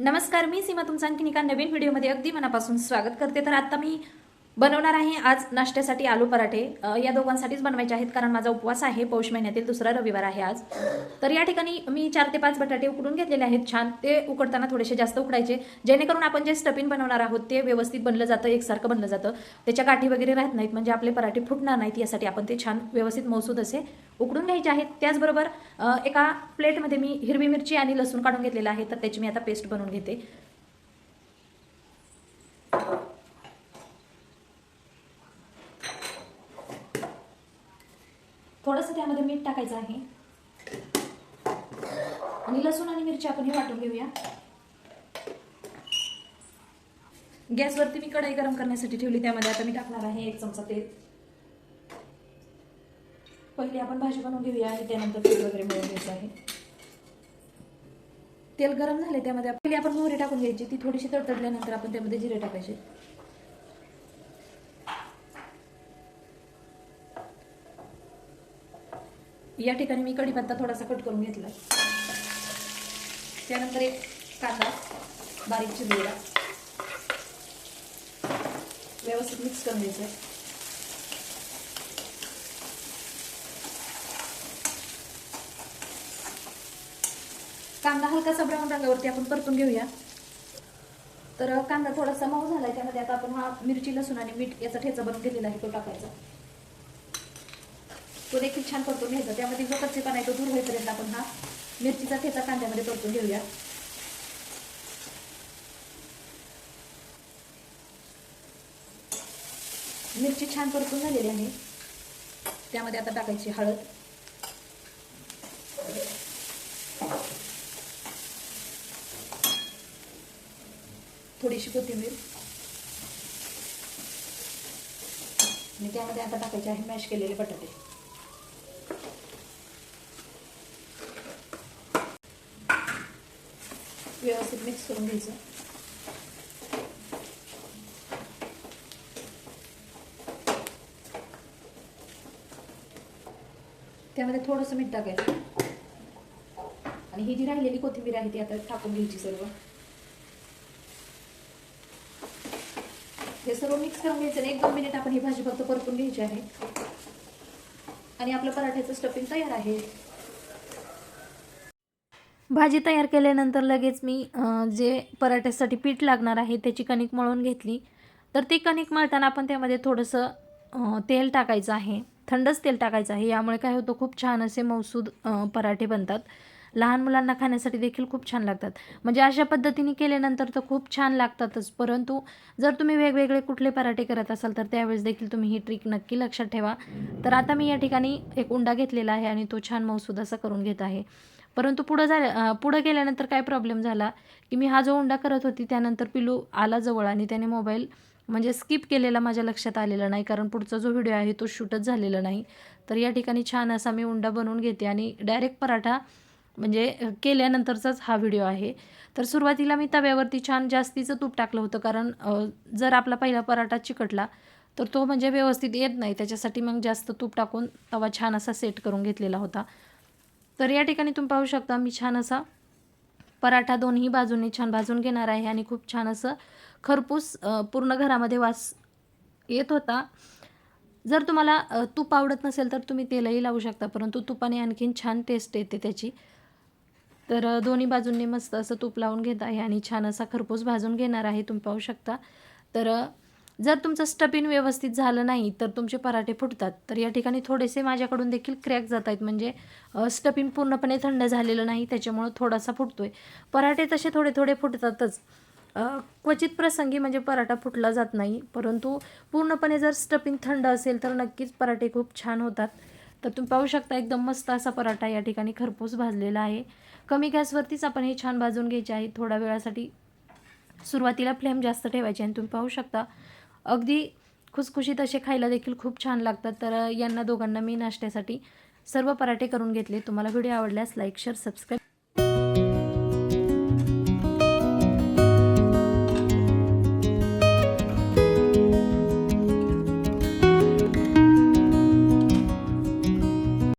नमस्कार मी सीमा तुमचं आणखीन एका नवीन व्हिडिओमध्ये अगदी मनापासून स्वागत करते. तर आता मी बनवणार आहे आज नाश्त्यासाठी आलू पराठे. या दोघांसाठीच बनवायचे आहेत कारण माझा उपवास आहे. पौष महिन्यातील दुसरा रविवार आहे आज. तर या ठिकाणी मी चार ते पाच बटाटे उकडून घेतलेले आहेत छान. ते उकडताना थोडेसे जास्त उकडायचे. जेणेकरून आपण जे स्टफिन बनवणार आहोत ते व्यवस्थित बनलं जातं एकसारखं बनलं जातं. त्याच्या गाठी वगैरे राहत नाहीत म्हणजे आपले पराठे फुटणार नाहीत यासाठी आपण ते छान व्यवस्थित मौसूद असे उकडून घ्यायचे आहेत. त्याचबरोबर एका प्लेटमध्ये मी हिरवी मिरची आणि लसूण काढून घेतलेलं आहे तर त्याची मी आता पेस्ट बनवून घेते. थोडंसं त्यामध्ये मीठ टाकायचं आहे. आणि लसूण आणि मिरची आपण हे वाटून घेऊया. गॅसवरती मी कढई गरम करण्यासाठी ठेवली त्यामध्ये आता मी टाकणार आहे एक चमचा तेल. पहिले आपण भाजी बनवून घेऊया आणि त्यानंतर तेल वगैरे मिळून घ्यायचं आहे. तेल गरम झाले त्यामध्ये. पहिले आपण मोहरी टाकून घ्यायची ती थोडीशी तडतडल्यानंतर आपण त्यामध्ये जिरे टाकायचे. या ठिकाणी मी कढीपत्ता थोडासा कट करून घेतला. त्यानंतर एक कांदा बारीक चिरलेला. व्यवस्थित मिक्स करून घ्यायचं कांदा हलकासा ब्राऊन रंगावरती आपण परतून घेऊया. तर कांदा थोडासा मऊ झालाय त्यामध्ये आता आपण हा मिरची लसूण आणि मीठ याचा ठेचा बनवून घेतलेला आहे तो टाकायचा. तो देखील छान परतून घ्यायचा. त्यामध्ये जो कच्चेपणा आहे तो दूर होईपर्यंत आपण हा मिरचीचा ठेचा कांद्यामध्ये परतून घेऊया मिरची छान परतून झालेली आहे. त्यामध्ये आता टाकायची हळद. थोडीशी कोथिंबीर. आणि त्यामध्ये आता टाकायचे आहे मॅश केलेले बटाटे. व्यवस्थित मिक्स करून घ्यायचं. त्यामध्ये थोडंसं मीठ टाकायचं. आणि ही जी राहिलेली कोथिंबीर आहे ती आता टाकून घ्यायची सर्व. हे सर्व मिक्स करून घ्यायचं आणि एक दोन मिनिट आपण ही भाजी फक्त परतून घ्यायची आहे. आणि आपलं पराठ्याचं स्टफिंग तयार आहे. भाजी तयार केल्यानंतर लगेच मी जे पराठ्यासाठी पीठ लागणार आहे त्याची कणिक मळून घेतली. तर ती कणिक मळताना आपण त्यामध्ये थोडंसं तेल टाकायचं आहे. थंडच तेल टाकायचं आहे. यामुळे काय होतं खूप छान असे मौसूद पराठे बनतात. लहान मुलांना खाण्यासाठी देखील खूप छान लागतात. म्हणजे अशा पद्धतीने केल्यानंतर तर खूप छान लागतातच. परंतु जर तुम्ही वेगवेगळे कुठले पराठे करत असाल तर त्यावेळेस देखील तुम्ही ही ट्रिक नक्की लक्षात ठेवा. तर आता मी या ठिकाणी एक उंडा घेतलेला आहे आणि तो छान मौसूद असा करून घेत आहे. परंतु पुढं झालं पुढं गेल्यानंतर काय प्रॉब्लेम झाला की मी हा जो उंडा करत होती त्यानंतर पिलू आला जवळ आणि त्याने मोबाईल म्हणजे स्किप केलेला माझ्या लक्षात आलेला नाही. कारण पुढचा जो व्हिडिओ आहे तो शूटच झालेला नाही. तर या ठिकाणी छान असा मी उंडा बनवून घेते आणि डायरेक्ट पराठा म्हणजे केल्यानंतरचाच हा व्हिडिओ आहे. तर सुरुवातीला मी तव्यावरती छान जास्तीचं तूप टाकलं होतं. कारण जर आपला पहिला पराठा चिकटला तर तो म्हणजे व्यवस्थित येत नाही. त्याच्यासाठी मग जास्त तूप टाकून तवा छान असा सेट करून घेतलेला होता. तर या ठिकाणी तुम्ही पाहू शकता मी छान असा पराठा दोन्ही बाजूंनी छान भाजून घेणार आहे आणि खूप छान असं खरपूस पूर्ण घरामध्ये वास येत होता. जर तुम्हाला तूप आवडत नसेल तर तुम्ही तेलही लावू शकता परंतु तुपाने आणखीन छान टेस्ट येते त्याची. तर दोन्ही बाजूंनी मस्त असं तूप लावून घेत आहे आणि छान असा खरपूस भाजून घेणार आहे तुम्ही पाहू शकता. तर जर तुमचं स्टफिंग व्यवस्थित झालं नाही तर तुमचे पराठे फुटतात. तर या ठिकाणी थोडेसे माझ्याकडून देखील क्रॅक जात आहेत. म्हणजे स्टफिंग पूर्णपणे थंड झालेलं नाही त्याच्यामुळं थोडासा फुटतो आहे पराठे तसे थोडे थोडे फुटतातच. क्वचित प्रसंगी म्हणजे पराठा फुटला जात नाही परंतु पूर्णपणे जर स्टफिंग थंड असेल तर नक्कीच पराठे खूप छान होतात. तर तुम्ही पाहू शकता एकदम मस्त असा पराठा या ठिकाणी खरपूस भाजलेला आहे. कमी गॅसवरतीच आपण हे छान भाजून घ्यायचे आहे. थोड्या वेळासाठी सुरुवातीला फ्लेम जास्त ठेवायची आणि तुम्ही पाहू शकता अगदी खुसखुशीत असे खायला देखील खूप छान लागतात. तर यांना दोघांना मी नाश्त्यासाठी सर्व पराठे करून घेतले. तुम्हाला व्हिडिओ आवडल्यास लाईक शेअर सबस्क्राईब